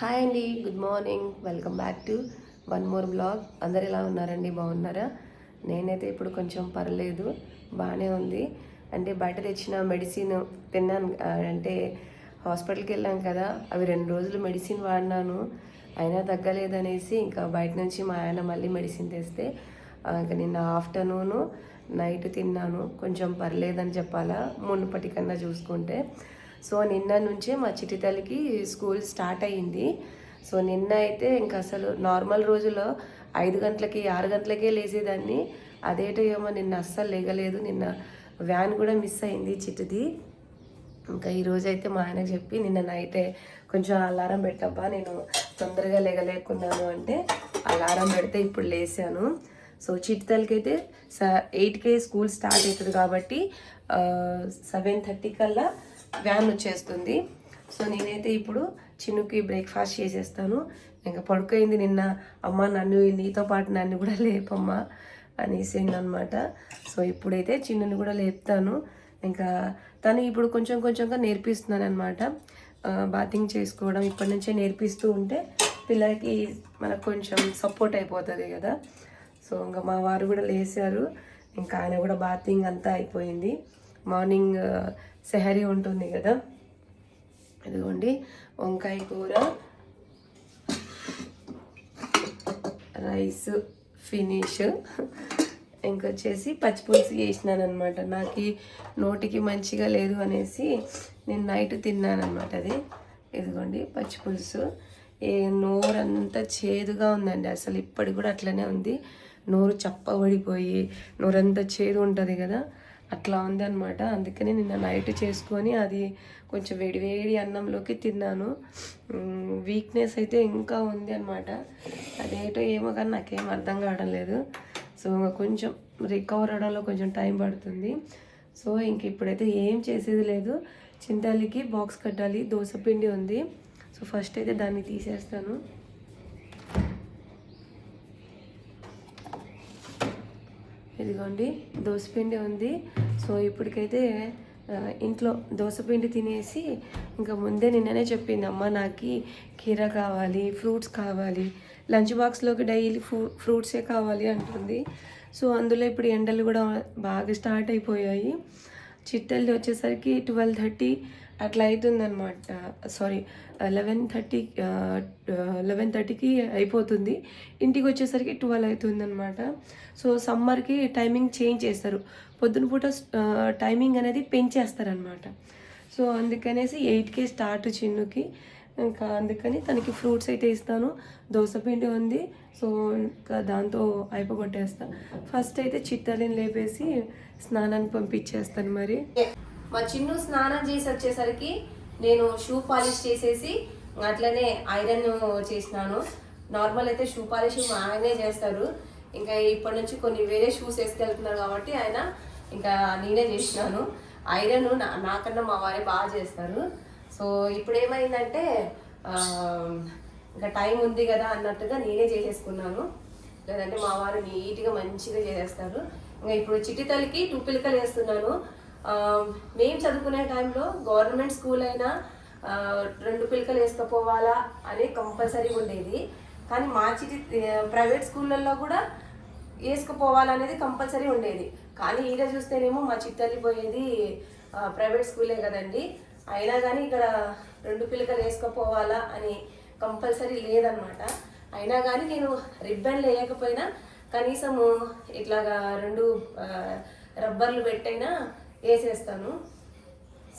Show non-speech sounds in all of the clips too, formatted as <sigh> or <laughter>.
Hi అండి good morning. Welcome back to one more blog. అందరు ఎలా ఉన్నారండి? బాగున్నారా? నేనైతే ఇప్పుడు కొంచెం పర్లేదు బాగానే ఉంది. అంటే బయట తెచ్చిన మెడిసిన్ తిన్నాను అంటే హాస్పిటల్కి వెళ్ళాం కదా అవి రెండు రోజులు మెడిసిన్ వాడినాను. అయినా తగ్గలేదనేసి ఇంకా బయట నుంచి మా ఆయన మళ్ళీ మెడిసిన్ తెస్తే ఇంకా నిన్న ఆఫ్టర్నూను నైట్ తిన్నాను. కొంచెం పర్లేదని చెప్పాలా? మునుపటి కన్నా చూసుకుంటే. సో నిన్న నుంచే మా చిటితల్లికి స్కూల్ స్టార్ట్ అయ్యింది. సో నిన్న అయితే ఇంకా అసలు నార్మల్ రోజుల్లో ఐదు గంటలకి ఆరు గంటలకే లేచేదాన్ని అదేటో ఏమో నిన్న అస్సలు లేగలేదు. నిన్న వ్యాన్ కూడా మిస్ అయింది చిట్టుది. ఇంకా ఈరోజు అయితే మా ఆయనకు చెప్పి నిన్న నైతే కొంచెం అలారం పెట్టబ్బా నేను తొందరగా లేగలేకున్నాను అంటే అలారం పెడితే ఇప్పుడు లేసాను. సో చిట్తలకి అయితే స ఎయిట్కే స్కూల్ స్టార్ట్ అవుతుంది కాబట్టి సెవెన్ థర్టీ కల్లా వ్యాన్ వచ్చేస్తుంది. సో నేనైతే ఇప్పుడు చిన్నుకి బ్రేక్ఫాస్ట్ చేసేస్తాను. ఇంకా పడుకోయింది నిన్న. అమ్మ నన్ను నీతో పాటు నన్ను కూడా లేపమ్మా అనేసి అనమాట సో ఇప్పుడైతే చిన్నుని కూడా లేపుతాను. ఇంకా తను ఇప్పుడు కొంచెం కొంచెంగా నేర్పిస్తున్నాను అనమాట బాతింగ్ చేసుకోవడం ఇప్పటి నుంచే నేర్పిస్తూ ఉంటే పిల్లలకి మనకు కొంచెం సపోర్ట్ అయిపోతుంది కదా. సో ఇంకా మా వారు కూడా లేచారు ఇంకా ఆయన కూడా బాతింగ్ అంతా అయిపోయింది. మార్నింగ్ సెహరీ ఉంటుంది కదా. ఇదిగోండి వంకాయ కూర రైస్ ఫినిష్. ఇంకొచ్చేసి పచ్చిపులుసు చేసినాను అనమాట నాకు నోటికి మంచిగా లేదు అనేసి నేను నైట్ తిన్నాను అనమాట అది. ఇదిగోండి పచ్చిపులుసు ఏ నోరంతా చేదుగా ఉందండి. అసలు ఇప్పటికి కూడా అట్లనే ఉంది. నోరు చప్పబడిపోయి నోరంతా చేదు ఉంటుంది కదా. అట్లా ఉంది అనమాట అందుకని నిన్న నైట్ చేసుకొని అది కొంచెం వేడివేడి అన్నంలోకి తిన్నాను. వీక్నెస్ అయితే ఇంకా ఉంది అనమాట అదేటో ఏమో కానీ నాకేం అర్థం కావడం లేదు. సో ఇంకా కొంచెం రికవర్ అవడంలో కొంచెం టైం పడుతుంది. సో ఇంక ఇప్పుడైతే ఏం చేసేది లేదు. చింతాలికి బాక్స్ కట్టాలి. దోశ పిండి ఉంది. సో ఫస్ట్ అయితే దాన్ని తీసేస్తాను. ఇదిగోండి దోసపిండి ఉంది. సో ఇప్పటికైతే ఇంట్లో దోసపిండి తినేసి ఇంకా ముందే నిన్ననే చెప్పింది అమ్మ నాకు కీర కావాలి ఫ్రూట్స్ కావాలి లంచ్ బాక్స్లోకి డైలీ ఫ్రూ ఫ్రూట్సే కావాలి అంటుంది. సో అందులో ఇప్పుడు ఎండలు కూడా బాగా స్టార్ట్ అయిపోయాయి. చిట్టల్లి వచ్చేసరికి ట్వెల్వ్ థర్టీ అట్లా అవుతుందన్నమాట సారీ లెవెన్ థర్టీ లెవెన్ థర్టీకి అయిపోతుంది. ఇంటికి వచ్చేసరికి ట్వెల్వ్ అవుతుందన్నమాట. సో సమ్మర్కి టైమింగ్ చేంజ్ చేస్తారు. పొద్దున పూట uh, టైమింగ్ అనేది పెంచేస్తారనమాట సో అందుకనేసి ఎయిట్కే స్టార్ట్ చిన్నుకి. ఇంకా అందుకని తనకి ఫ్రూట్స్ అయితే ఇస్తాను. దోసపిండి ఉంది. సో ఇంకా దాంతో అయిపోగొట్టేస్తా. ఫస్ట్ అయితే చిత్తలిని లేపేసి స్నానానికి పంపించేస్తాను మరి. మా చిన్ను స్నానం చేసి వచ్చేసరికి నేను షూ పాలిష్ చేసేసి అట్లనే ఐరన్ చేసినాను. నార్మల్ అయితే షూ పాలిష్ మా ఆయనే చేస్తారు. ఇంకా ఇప్పటి నుంచి కొన్ని వేరే షూస్ వేసుకెళ్తున్నారు కాబట్టి ఆయన ఇంకా నేనే చేసినాను. ఐరన్ నా నాకన్నా మా వారే బాగా చేస్తారు. సో ఇప్పుడు ఏమైందంటే ఇంకా టైం ఉంది కదా అన్నట్టుగా నేనే చేసేసుకున్నాను. లేదంటే మా వారు నీట్గా మంచిగా చేసేస్తారు. ఇంకా ఇప్పుడు చిట్టి తల్లికి టూ పిలకలు వేస్తున్నాను. Um, మేము చదువుకునే టైంలో గవర్నమెంట్ స్కూల్ అయినా రెండు పిలకలు వేసుకపోవాలా అని కంపల్సరీ ఉండేది. కానీ మా చిటి ప్రైవేట్ స్కూళ్ళల్లో కూడా వేసుకుపోవాలనేది కంపల్సరీ ఉండేది. కానీ ఈడ చూస్తేనేమో మా చిట్టల్లి పోయేది ప్రైవేట్ స్కూలే కదండి. అయినా కానీ ఇక్కడ రెండు పిల్లకలు వేసుకుపోవాలా అని కంపల్సరీ లేదనమాట. అయినా కానీ నేను రిబ్బన్ లేయకపోయినా కనీసము ఇట్లాగా రెండు రబ్బర్లు పెట్టైనా వేసేస్తాను.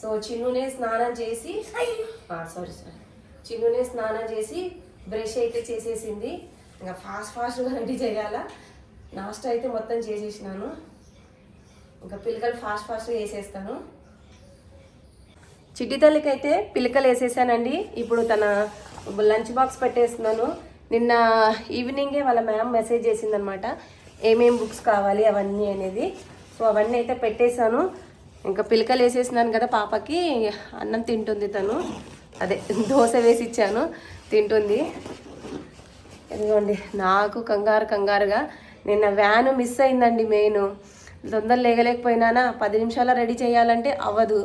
సో చిన్నునే స్నానం చేసి సారీ సారీ చిన్నునే స్నానం చేసి బ్రష్ అయితే చేసేసింది. ఇంకా ఫాస్ట్ ఫాస్ట్గా రెడీ చేయాలా? నాస్ట్ అయితే మొత్తం చేసేసినాను. ఇంకా పిలకలు ఫాస్ట్ ఫాస్ట్గా వేసేస్తాను. చిట్టి తల్లికి అయితే పిలకలు వేసేసానండి. ఇప్పుడు తన లంచ్ బాక్స్ పెట్టేస్తున్నాను. నిన్న ఈవినింగే వాళ్ళ మ్యామ్ మెసేజ్ చేసిందనమాట. ఏమేం బుక్స్ కావాలి అవన్నీ అనేది. సో అవన్నీ అయితే పెట్టేశాను. ఇంకా పిలకలు వేసేసినాను కదా పాపకి అన్నం తింటుంది తను. అదే దోశ వేసి ఇచ్చాను తింటుంది. ఇదిగోండి నాకు కంగారు కంగారుగా నిన్న వ్యాన్ మిస్ అయిందండి మెయిన్ తొందర లేగలేకపోయినానా పది నిమిషాల రెడీ చేయాలంటే అవ్వదు.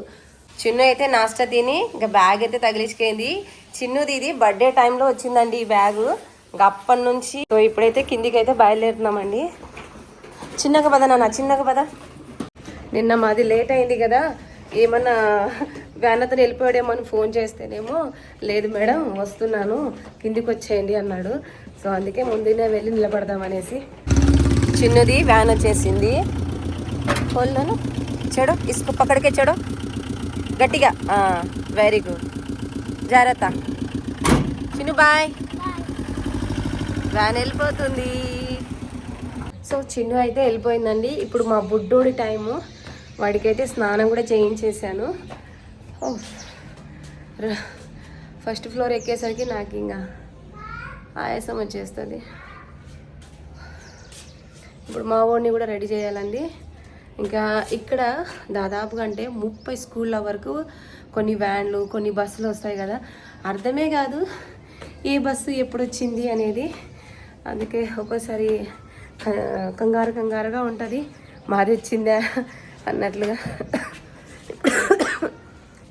చిన్ను అయితే నాస్టా తిని ఇంకా బ్యాగ్ అయితే తగిలించుకుంది. చిన్నుది ఇది బర్త్డే టైంలో వచ్చిందండి ఈ బ్యాగు ఇంకా అప్పటి నుంచి సో ఇప్పుడైతే కిందికి అయితే బయలుదేరుతున్నామండి. చిన్నగా పద నాన్న చిన్నగా పద. నిన్న మాది లేట్ అయింది కదా. ఏమన్నా వ్యాన్ అతను వెళ్ళిపోయాడేమో అని ఫోన్ చేస్తేనేమో లేదు మేడం వస్తున్నాను కిందికి వచ్చేయండి అన్నాడు. సో అందుకే ముందునే వెళ్ళి నిలబడదామనేసి చిన్నది వ్యాన్ వచ్చేసింది. ఫోన్లోను చెడు? ఇసుకు పక్కడికే చెడు? గట్టిగా. వెరీ గుడ్ జాగ్రత్త. చిన్ను బాయ్ వ్యాన్ వెళ్ళిపోతుంది. సో చిన్ను అయితే వెళ్ళిపోయిందండి. ఇప్పుడు మా బుడ్డోడి టైము. వాడికైతే స్నానం కూడా చేయించేశాను. ఫస్ట్ ఫ్లోర్ ఎక్కేసరికి నాకు ఇంకా ఆయాసం వచ్చేస్తుంది. ఇప్పుడు మా వాడిని కూడా రెడీ చేయాలండి. ఇంకా ఇక్కడ దాదాపుగా అంటే ముప్పై స్కూళ్ళ వరకు కొన్ని వ్యాన్లు కొన్ని బస్సులు వస్తాయి కదా. అర్థమే కాదు ఏ బస్సు ఎప్పుడు వచ్చింది అనేది. అందుకే ఒక్కోసారి కంగారు కంగారుగా ఉంటుంది. మాది వచ్చిందా? అన్నట్లుగా.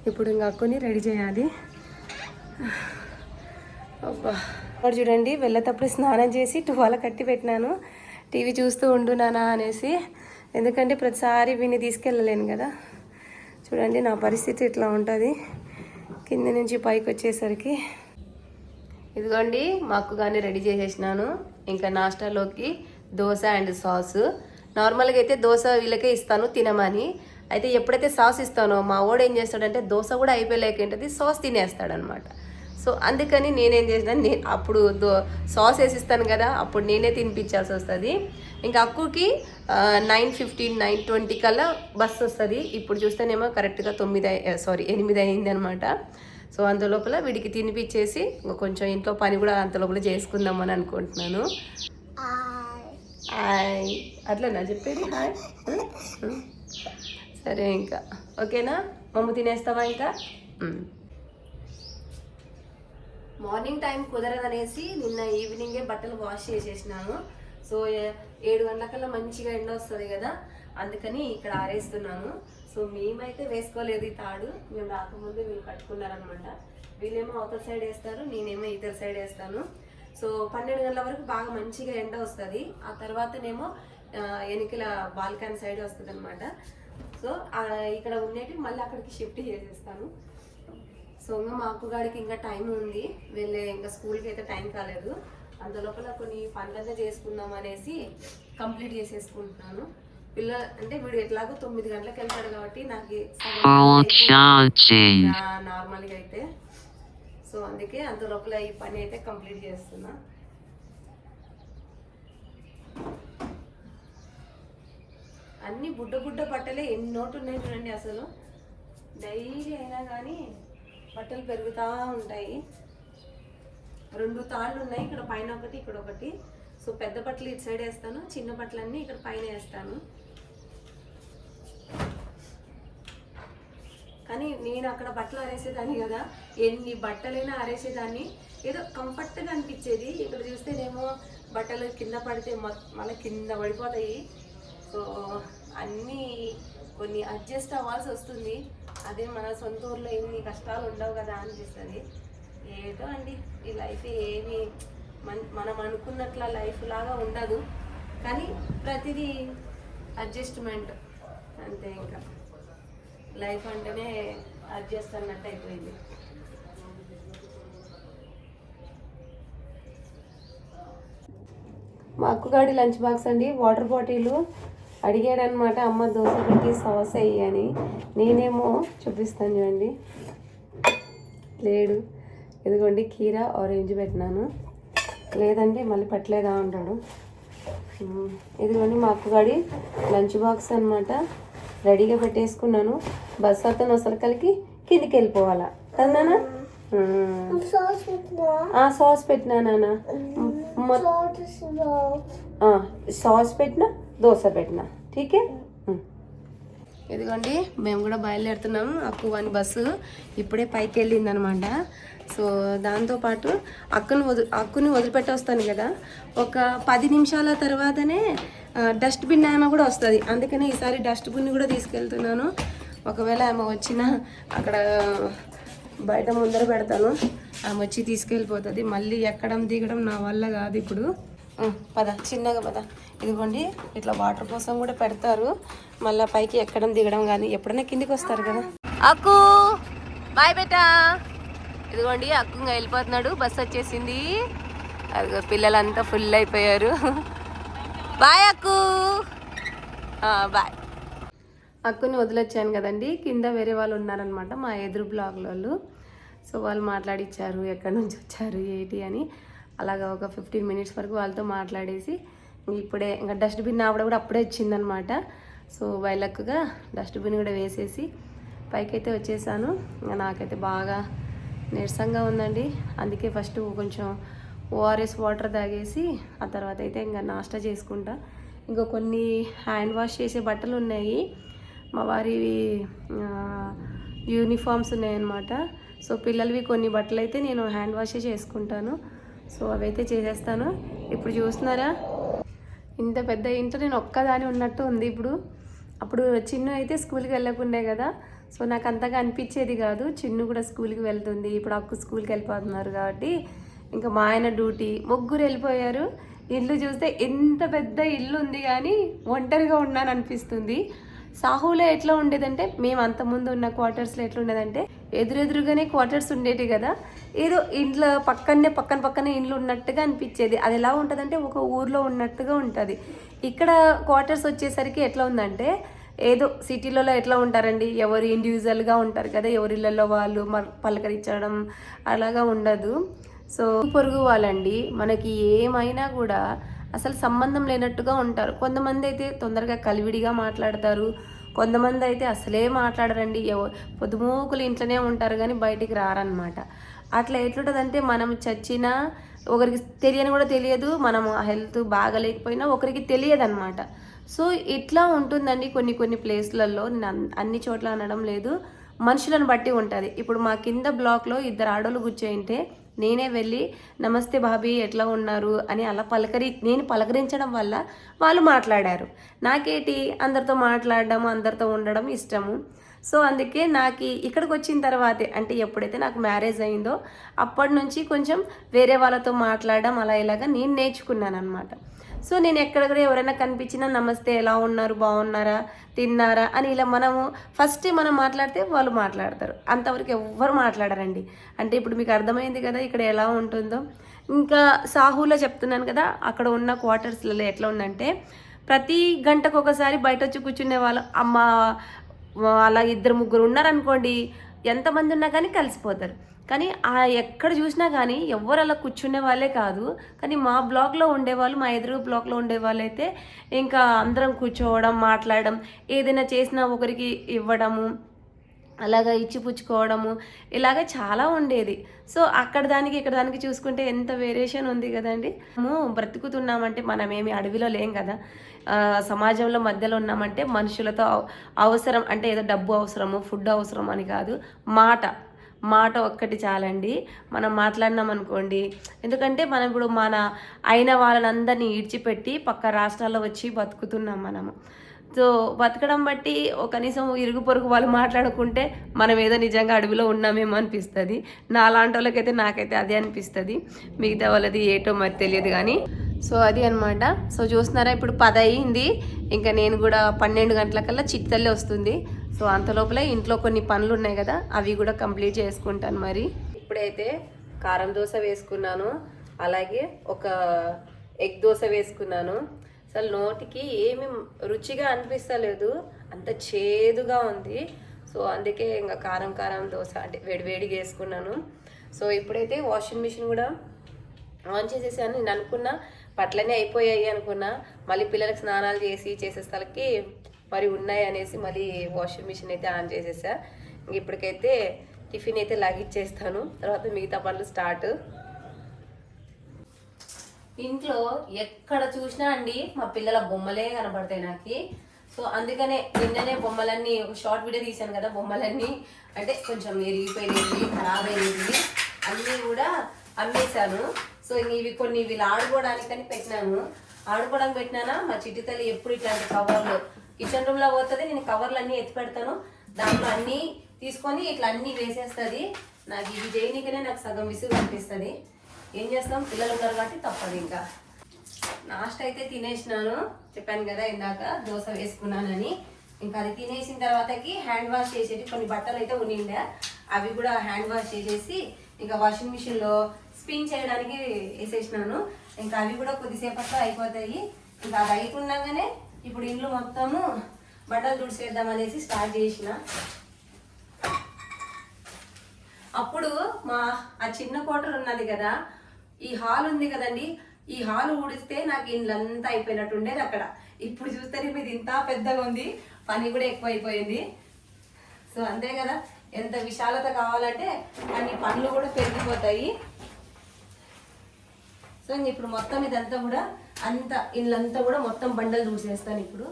ఇప్పుడు ఇంకా కొని రెడీ చేయాలి. అబ్బా. చూడండి వెళ్ళేటప్పుడు స్నానం చేసి టువాల కట్టి పెట్టినాను. టీవీ చూస్తూ ఉండునానా అనేసి. ఎందుకంటే ప్రతిసారి విని తీసుకెళ్ళలేను కదా. చూడండి నా పరిస్థితి ఇట్లా ఉంటుంది. కింద నుంచి పైకి వచ్చేసరికి. ఇదిగోండి మాకు కానీ రెడీ చేసేసినాను. ఇంకా నాస్టాలోకి దోశ అండ్ సాస్. నార్మల్గా అయితే దోశ వీళ్ళకే ఇస్తాను తినమని. అయితే ఎప్పుడైతే సాస్ ఇస్తానో మా వాడు ఏం చేస్తాడంటే దోశ కూడా అయిపోయలేక ఏంటది సాస్ తినేస్తాడనమాట. సో అందుకని నేనేం చేసినా నేను అప్పుడు దో సాస్ వేసిస్తాను కదా అప్పుడు నేనే తినిపించాల్సి వస్తుంది. ఇంకా అక్కుకి నైన్ ఫిఫ్టీన్ నైన్ ట్వంటీ కల్లా బస్ వస్తుంది. ఇప్పుడు చూస్తేనేమో కరెక్ట్గా తొమ్మిది సారీ ఎనిమిది అయింది అనమాట సో అంత లోపల వీడికి తినిపించేసి కొంచెం ఇంట్లో పని కూడా అంత లోపల చేసుకుందామని అనుకుంటున్నాను. హాయ్. అట్లనా? చెప్పేది హాయ్. సరే ఇంకా. ఓకేనా? మమ్మ తినేస్తావా ఇంకా? మార్నింగ్ టైం కుదరదనేసి నిన్న ఈవినింగే బట్టలు వాష్ చేసేసినాను. సో ఏడు గంటలకల్లా మంచిగా ఎండ వస్తుంది కదా అందుకని ఇక్కడ ఆరేస్తున్నాను. సో మేమైతే వేసుకోలేదు ఈ తాడు. మేము రాకముందు వీళ్ళు కట్టుకున్నారనమాట. వీళ్ళేమో అవతల సైడ్ వేస్తారు నేనేమో ఇతర సైడ్ వేస్తాను. సో పన్నెండు గంటల వరకు బాగా మంచిగా ఎండ వస్తుంది. ఆ తర్వాతనేమో వెనకల బాల్కనీ సైడ్ వస్తుంది అనమాట సో ఇక్కడ ఉండేటి మళ్ళీ అక్కడికి షిఫ్ట్ చేసేస్తాను. సో ఇంకా మా అక్కుగాడికి ఇంకా టైం ఉంది. వెళ్ళే ఇంకా స్కూల్కి అయితే టైం కాలేదు. అంత లోపల కొన్ని పనులన్నీ చేసుకుందాం అనేసి కంప్లీట్ చేసేసుకుంటున్నాను. పిల్ల అంటే వీడు ఎట్లాగో తొమ్మిది గంటలకు వెళ్తాడు కాబట్టి నాకు. నార్మల్గా అయితే సో అందుకే అంత లోపల ఈ పని అయితే కంప్లీట్ చేస్తున్నా. అన్ని బుడ్డ బుడ్డ బట్టలే ఎన్నోటి ఉన్నాయి చూడండి అసలు. డైలీ అయినా కానీ బట్టలు పెరుగుతూ ఉంటాయి. రెండు తాళ్ళు ఉన్నాయి ఇక్కడ పైన ఒకటి ఇక్కడ ఒకటి. సో పెద్ద బట్టలు ఇటు సైడ్ వేస్తాను చిన్న బట్టలన్నీ ఇక్కడ పైన వేస్తాను. కానీ నేను అక్కడ బట్టలు ఆరేసేదాన్ని కదా. ఎన్ని బట్టలైనా ఆరేసేదాన్ని. ఏదో కంఫర్ట్గా అనిపించేది. ఇక్కడ చూస్తేనేమో బట్టలు కింద పడితే మళ్ళీ కింద పడిపోతాయి. సో అన్నీ కొన్ని అడ్జస్ట్ అవ్వాల్సి వస్తుంది. అదే మన సొంత ఊర్లో ఎన్ని కష్టాలు ఉండవు కదా అనిపిస్తుంది. ఏదో అండి ఈ లైఫ్ ఏమి మన మనం అనుకున్నట్ల లైఫ్ లాగా ఉండదు. కానీ ప్రతిదీ అడ్జస్ట్మెంట్ అంతే ఇంకా. లైఫ్ అంటేనే అడ్జస్ట్ అన్నట్టు అయిపోయింది. మా అక్కుగాడి లంచ్ బాక్స్ అండి. వాటర్ బాటిల్ అడిగాడనమాట అమ్మ దోశ పెట్టి సాస్ అయ్యి అని. నేనేమో చూపిస్తాను చూడండి. లేడు. ఇదిగోండి కీర ఆరెంజ్ పెట్టినాను. లేదంటే మళ్ళీ పెట్టలేదా ఉంటాడు ఇదిగోండి మా అక్కగాడి లంచ్ బాక్స్ అనమాట రెడీగా పెట్టేసుకున్నాను. బస్ అతను అసలు కలికి కిందికి వెళ్ళిపోవాలా కదా నాన్న? ఉమ్. ఆ సాస్ పెట్టినా నాన్న? మొ- ఆ, సాస్ పెట్టినా దోశ పెట్టినా. ఠీకే. ఇదిగోండి మేము కూడా బయలుదేరుతున్నాము అక్కు వన్ బస్సు. ఇప్పుడే పైకి వెళ్ళింది అనమాట సో దాంతోపాటు అక్కుని వది అక్కుని వదిలిపెట్టి వస్తాను కదా. ఒక పది నిమిషాల తర్వాతనే డస్ట్బిన్ ఆమె కూడా వస్తుంది. అందుకనే ఈసారి డస్ట్బిన్ కూడా తీసుకెళ్తున్నాను. ఒకవేళ ఆమె వచ్చినా అక్కడ బయట ముందర పెడతాను. ఆమె వచ్చి తీసుకెళ్ళిపోతుంది. మళ్ళీ ఎక్కడం దిగడం నా వల్ల కాదు ఇప్పుడు. పద చిన్నగా పద. ఇదిగోండి ఇట్లా వాటర్ కోసం కూడా పెడతారు. మళ్ళీ పైకి ఎక్కడం దిగడం కానీ ఎప్పుడైనా కిందికి వస్తారు కదా. అక్కు బాయ్ బేటా. ఇదిగోండి అక్కు ఇంకా వెళ్ళిపోతున్నాడు. బస్ వచ్చేసింది. అదిగో పిల్లలంతా ఫుల్ అయిపోయారు. బాయ్ అక్కు. బాయ్. అక్కుని వదిలొచ్చాను కదండి. కింద వేరే వాళ్ళు ఉన్నారనమాట మా ఎదురు బ్లాగ్ల వాళ్ళు సో వాళ్ళు మాట్లాడిచ్చారు ఎక్కడి నుంచి వచ్చారు ఏంటి అని. అలాగా ఒక ఫిఫ్టీన్ మినిట్స్ వరకు వాళ్ళతో మాట్లాడేసి ఇప్పుడే ఇంకా డస్ట్బిన్ ఆవిడ కూడా అప్పుడే వచ్చిందనమాట సో వైలక్గా డస్ట్బిన్ కూడా వేసేసి పైకైతే వచ్చేసాను. ఇంకా నాకైతే బాగా నీరసంగా ఉందండి. అందుకే ఫస్ట్ కొంచెం ఓఆర్ఎస్ వాటర్ తాగేసి ఆ తర్వాత అయితే ఇంకా నాష్టా చేసుకుంటా. ఇంకా కొన్ని హ్యాండ్ వాష్ చేసే బట్టలు ఉన్నాయి మా వారివి యూనిఫామ్స్ ఉన్నాయన్నమాట. సో పిల్లలవి కొన్ని బట్టలు అయితే నేను హ్యాండ్ వాషే చేసుకుంటాను. సో అవైతే చేసేస్తాను. ఇప్పుడు చూస్తున్నారా? ఇంత పెద్ద ఇంట్లో నేను ఒక్కదాని ఉన్నట్టు ఉంది ఇప్పుడు. అప్పుడు చిన్ను అయితే స్కూల్కి వెళ్ళకుండే కదా. సో నాకు అంతగా అనిపించేది కాదు. చిన్ను కూడా స్కూల్కి వెళ్తుంది. ఇప్పుడు అక్కు స్కూల్కి వెళ్ళిపోతున్నారు కాబట్టి ఇంకా మా ఆయన డ్యూటీ. ముగ్గురు వెళ్ళిపోయారు. ఇల్లు చూస్తే ఎంత పెద్ద ఇల్లు ఉంది కానీ ఒంటరిగా ఉన్నాను అనిపిస్తుంది సాహులో ఎట్లా ఉండేదంటే మేము అంత ముందు ఉన్న క్వార్టర్స్లో ఎట్లా ఉండేదంటే ఎదురెదురుగానే క్వార్టర్స్ ఉండేవి కదా ఏదో ఇంట్లో పక్కనే పక్కన పక్కనే ఇండ్లు ఉన్నట్టుగా అనిపించేది. అది ఎలా ఉంటుందంటే ఒక ఊర్లో ఉన్నట్టుగా ఉంటుంది. ఇక్కడ క్వార్టర్స్ వచ్చేసరికి ఎట్లా ఉందంటే ఏదో సిటీలలో ఎట్లా ఉంటారండి ఎవరు ఇండివిజువల్గా ఉంటారు కదా ఎవరి వాళ్ళు మ- పలకరించడం అలాగా ఉండదు. సో పొరుగు వాళ్ళండి మనకి ఏమైనా కూడా అసలు సంబంధం లేనట్టుగా ఉంటారు. కొంతమంది అయితే తొందరగా కలివిడిగా మాట్లాడతారు. కొంతమంది అయితే అసలే మాట్లాడరండి. ఎవ పొద్దుమూకులు ఇంట్లోనే ఉంటారు కానీ బయటికి రారనమాట అట్లా ఎట్లుంటుందంటే మనం చచ్చినా ఒకరికి తెలియని కూడా తెలియదు. మనం హెల్త్ బాగలేకపోయినా ఒకరికి తెలియదు అనమాట సో ఇట్లా ఉంటుందండి కొన్ని కొన్ని ప్లేస్లలో. నేను అన్ని చోట్ల అనడం లేదు. మనుషులను బట్టి ఉంటుంది. ఇప్పుడు మా కింద బ్లాక్లో ఇద్దరు ఆడోళ్ళు కూర్చోయింటే నేనే వెళ్ళి నమస్తే బాబీ ఎట్లా ఉన్నారు? అని అలా పలకరి నేను పలకరించడం వల్ల వాళ్ళు మాట్లాడారు. నాకేటి? అందరితో మాట్లాడడం అందరితో ఉండడం ఇష్టము. సో అందుకే నాకు ఇక్కడికి వచ్చిన తర్వాతే అంటే ఎప్పుడైతే నాకు మ్యారేజ్ అయిందో అప్పటి నుంచి కొంచెం వేరే వాళ్ళతో మాట్లాడడం అలా ఇలాగా నేను నేర్చుకున్నాను అనమాట సో నేను ఎక్కడ కూడా ఎవరైనా కనిపించినా నమస్తే ఎలా ఉన్నారు బాగున్నారా తిన్నారా అని ఇలా మనము ఫస్ట్ మనం మాట్లాడితే వాళ్ళు మాట్లాడతారు. అంతవరకు ఎవ్వరు మాట్లాడరండి. అంటే ఇప్పుడు మీకు అర్థమైంది కదా ఇక్కడ ఎలా ఉంటుందో. ఇంకా సాహులో చెప్తున్నాను కదా అక్కడ ఉన్న క్వార్టర్స్లలో ఎట్లా ఉందంటే ప్రతి గంటకు ఒకసారి బయట వచ్చి కూర్చునే వాళ్ళు అమ్మ అలా ఇద్దరు ముగ్గురు ఉన్నారనుకోండి ఎంతమంది ఉన్నా కానీ కలిసిపోతారు. కానీ ఆ ఎక్కడ చూసినా కానీ ఎవరు అలా కూర్చునే వాళ్ళే కాదు. కానీ మా బ్లాక్లో ఉండేవాళ్ళు మా ఎదురు బ్లాక్లో ఉండేవాళ్ళు అయితే ఇంకా అందరం కూర్చోవడం మాట్లాడడం ఏదైనా చేసినా ఒకరికి ఇవ్వడము అలాగా ఇచ్చి పుచ్చుకోవడము ఇలాగ చాలా ఉండేది. సో అక్కడ దానికి ఇక్కడ దానికి చూసుకుంటే ఎంత వేరియేషన్ ఉంది కదండి. మేము బ్రతుకుతున్నామంటే మనమేమి అడవిలో లేం కదా. సమాజంలో మధ్యలో ఉన్నామంటే మనుషులతో అవ- అవసరం అంటే ఏదో డబ్బు అవసరము ఫుడ్ అవసరం అని కాదు. మాట మాట ఒక్కటి చాలండి. మనం మాట్లాడినాం అనుకోండి. ఎందుకంటే మనం ఇప్పుడు మన అయిన వాళ్ళనందరినీ ఈడ్చిపెట్టి పక్క రాష్ట్రాల్లో వచ్చి బతుకుతున్నాం మనము. సో బతకడం బట్టి కనీసం ఇరుగు పొరుగు వాళ్ళు మాట్లాడుకుంటే మనం ఏదో నిజంగా అడవిలో ఉన్నామేమో అనిపిస్తుంది. నా లాంటి వాళ్ళకైతే నాకైతే అదే అనిపిస్తుంది. మిగతా వాళ్ళది ఏటో మరి తెలియదు కానీ సో అది అనమాట సో చూస్తున్నారా ఇప్పుడు పది అయింది. ఇంకా నేను కూడా పన్నెండు గంటలకల్లా చిట్టల్లి వస్తుంది. సో అంత లోపల ఇంట్లో కొన్ని పనులు ఉన్నాయి కదా అవి కూడా కంప్లీట్ చేసుకుంటాను మరి. ఇప్పుడైతే కారం దోశ వేసుకున్నాను అలాగే ఒక ఎగ్ దోశ వేసుకున్నాను. అసలు నోటికి ఏమి రుచిగా అనిపిస్తలేదు అంత చేదుగా ఉంది. సో అందుకే ఇంకా కారం కారం దోశ అంటే వేడివేడిగా వేసుకున్నాను. సో ఇప్పుడైతే వాషింగ్ మిషన్ కూడా ఆన్ చేసేసాను. నేను అనుకున్నా పట్లనే అయిపోయాయి అనుకున్నా. మళ్ళీ పిల్లలకు స్నానాలు చేసి చేసేసరికి మరి ఉన్నాయి అనేసి మళ్ళీ వాషింగ్ మిషన్ అయితే ఆన్ చేసేసా. ఇంక ఇప్పటికైతే టిఫిన్ అయితే లాగిచ్చేస్తాను. తర్వాత మిగతా పనులు స్టార్ట్. ఇంట్లో ఎక్కడ చూసినా అండి మా పిల్లల బొమ్మలే కనబడతాయి నాకు. సో అందుకనే నిన్ననే బొమ్మలన్నీ ఒక షార్ట్ వీడియో తీశాను కదా బొమ్మలన్నీ. అంటే కొంచెం ఎరిగిపోయినవి ఖరాబ్ అయినవి అన్నీ కూడా అమ్మేశాను. సో ఇవి కొన్ని వీళ్ళు ఆడుకోవడానికని పెట్టినాను. ఆడుకోవడానికి పెట్టినానా? మా చిట్టి తల్లి ఎప్పుడు ఇట్లాంటి కవర్లు కిచెన్ రూమ్లో పోతుంది నేను కవర్లు అన్నీ ఎత్తి పెడతాను. దాంట్లో అన్నీ తీసుకొని ఇట్లా అన్నీ వేసేస్తుంది. నాకు ఇది చేయనీకనే నాకు సగం విసుగు అనిపిస్తుంది. ఏం చేస్తాం? పిల్లలు ఉన్నారు కాబట్టి తప్పదు ఇంకా. లాస్ట్ అయితే తినేసినాను. చెప్పాను కదా ఇందాక దోశ వేసుకున్నానని. ఇంకా అది తినేసిన తర్వాతకి హ్యాండ్ వాష్ చేసేటి కొన్ని బట్టలు అయితే ఉండిండే అవి కూడా హ్యాండ్ వాష్ చేసేసి ఇంకా వాషింగ్ మిషన్లో స్పిన్ చేయడానికి వేసేసినాను. ఇంకా అవి కూడా కొద్దిసేపట్లో అయిపోతాయి. ఇంకా అది అయిపోగానే ఇప్పుడు ఇంట్లో మొత్తము బట్టలు తుడిచేద్దాం అనేసి స్టార్ట్ చేసిన. అప్పుడు మా ఆ చిన్న కోటర్ ఉన్నది కదా ఈ హాల్ ఉంది కదండి ఈ హాల్ ఊడిస్తే నాకు ఇండ్లంతా అయిపోయినట్టు ఉండేది అక్కడ. ఇప్పుడు చూస్తే ఇది ఇంత పెద్దగా ఉంది పని కూడా ఎక్కువ అయిపోయింది సో అంతే కదా ఎంత విశాలత కావాలంటే అన్ని పనులు కూడా పెరిగిపోతాయి. సో ఇప్పుడు మొత్తం ఇదంతా కూడా అంత ఇల్లంతా కూడా మొత్తం బండలు దూసేస్తాను ఇప్పుడు.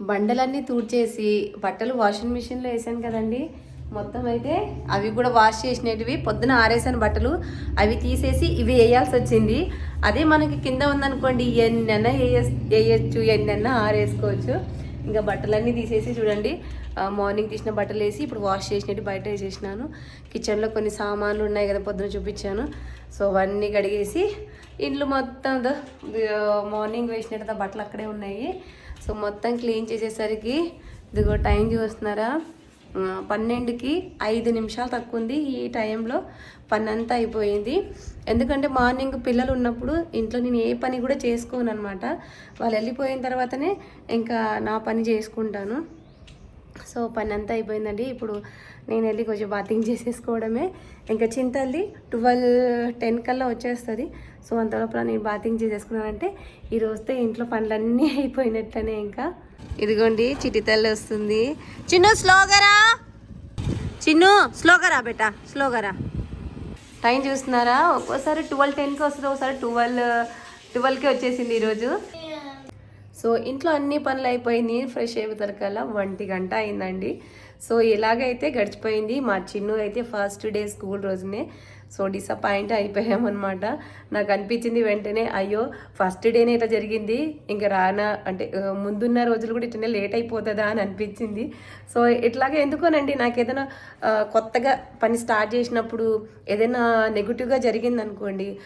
బండలన్నీ తూడ్చేసి బట్టలు వాషింగ్ మిషన్లో వేసాను కదండి. మొత్తం అయితే అవి కూడా వాష్ చేసినవి పొద్దున ఆరేసాను బట్టలు. అవి తీసేసి ఇవి వేయాల్సి వచ్చింది. అదే మనకి కింద ఉందనుకోండి ఎన్నైనా వేయస్ వేయచ్చు ఎన్నైనా ఆరేసుకోవచ్చు. ఇంకా బట్టలన్నీ తీసేసి చూడండి. మార్నింగ్ తీసిన బట్టలు వేసి ఇప్పుడు వాష్ చేసినట్టు బయట వేసేసినాను. కిచెన్లో కొన్ని సామాన్లు ఉన్నాయి కదా పొద్దున చూపించాను. సో అవన్నీ కడిగేసి ఇంట్లో మొత్తం మార్నింగ్ వేసినట్టు బట్టలు అక్కడే ఉన్నాయి. సో మొత్తం క్లీన్ చేసేసరికి ఇదిగో టైం చూస్తున్నారా? పన్నెండుకి ఐదు నిమిషాలు తక్కువ ఉంది ఈ టైంలో పని అంతా అయిపోయింది. ఎందుకంటే మార్నింగ్ పిల్లలు ఉన్నప్పుడు ఇంట్లో నేను ఏ పని కూడా చేసుకోను అనమాట వాళ్ళు వెళ్ళిపోయిన తర్వాతనే ఇంకా నా పని చేసుకుంటాను. సో పని అంతా అయిపోయిందండి. ఇప్పుడు నేను వెళ్ళి కొంచెం బాతింగ్ చేసేసుకోవడమే. ఇంకా చింతల్లి ట్వెల్వ్ టెన్ కల్లా వచ్చేస్తుంది. సో అంత లోపల నేను బాతింగ్ చేసేసుకున్నానంటే ఈ ఇంట్లో పనులన్నీ <laughs> అయిపోయినట్లనే ఇంకా. ఇదిగోండి చిటి తల్లి వస్తుంది. చిన్ను స్లోగరా చిన్ను స్లోగరా బేట స్లోగరా టైం చూస్తున్నారా? ఒక్కోసారి ట్వెల్వ్ టెన్కి వస్తుంది ఒకసారి ట్వెల్వ్ ట్వెల్వ్కి వచ్చేసింది ఈరోజు. సో ఇంట్లో అన్ని పనులు అయిపోయింది ఫ్రెష్ అయిపోతారు ఒంటి గంట అయిందండి. సో ఇలాగైతే గడిచిపోయింది. మా చిన్ను అయితే ఫస్ట్ డే స్కూల్ రోజునే సో డిసప్పాయింట్ అయిపోయామన్నమాట. నాకు అనిపించింది వెంటనే అయ్యో ఫస్ట్ డేనే ఇట్లా జరిగింది. ఇంకా రానా అంటే ముందున్న రోజులు కూడా ఇట్లనే లేట్ అయిపోతుందా? అని అనిపించింది. సో ఇట్లాగే ఎందుకోనండి నాకు ఏదైనా కొత్తగా పని స్టార్ట్ చేసినప్పుడు ఏదైనా నెగిటివ్గా జరిగింది అనుకోండి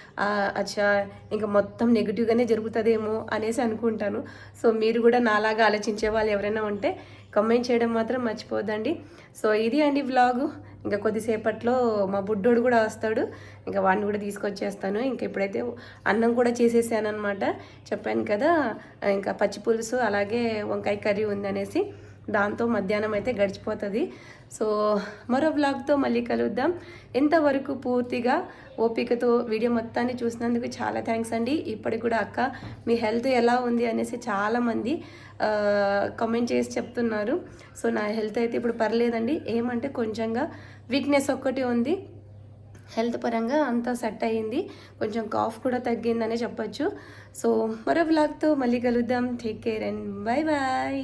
అచ్చా ఇంకా మొత్తం నెగిటివ్గానే జరుగుతుందేమో అనేసి అనుకుంటాను. సో మీరు కూడా నాలాగా ఆలోచించే వాళ్ళు ఎవరైనా ఉంటే కమెంట్ చేయడం మాత్రం మర్చిపోద్దండి సో ఇది అండి వ్లాగు ఇంకా కొద్దిసేపట్లో మా బుడ్డోడు కూడా వస్తాడు. ఇంకా వాడిని కూడా తీసుకొచ్చేస్తాను. ఇంకా ఇప్పుడైతే అన్నం కూడా చేసేసాను అనమాట చెప్పాను కదా ఇంకా పచ్చి పులుసు అలాగే వంకాయ కర్రీ ఉందనేసి. దాంతో మధ్యాహ్నం అయితే గడిచిపోతుంది. సో మరో బ్లాగ్తో మళ్ళీ కలుద్దాం. ఎంతవరకు పూర్తిగా ఓపికతో వీడియో మొత్తాన్ని చూసినందుకు చాలా థ్యాంక్స్ అండి. ఇప్పటికి కూడా అక్క మీ హెల్త్ ఎలా ఉంది అనేసి చాలామంది కామెంట్ చేసి చెప్తున్నారు. సో నా హెల్త్ అయితే ఇప్పుడు పర్లేదండి. ఏమంటే కొంచెంగా వీక్నెస్ ఒక్కటి ఉంది. హెల్త్ పరంగా అంతా సెట్ అయ్యింది. కొంచెం కాఫ్ కూడా తగ్గిందనే చెప్పొచ్చు. సో మరో బ్లాగ్తో మళ్ళీ కలుద్దాం. Take care and bye bye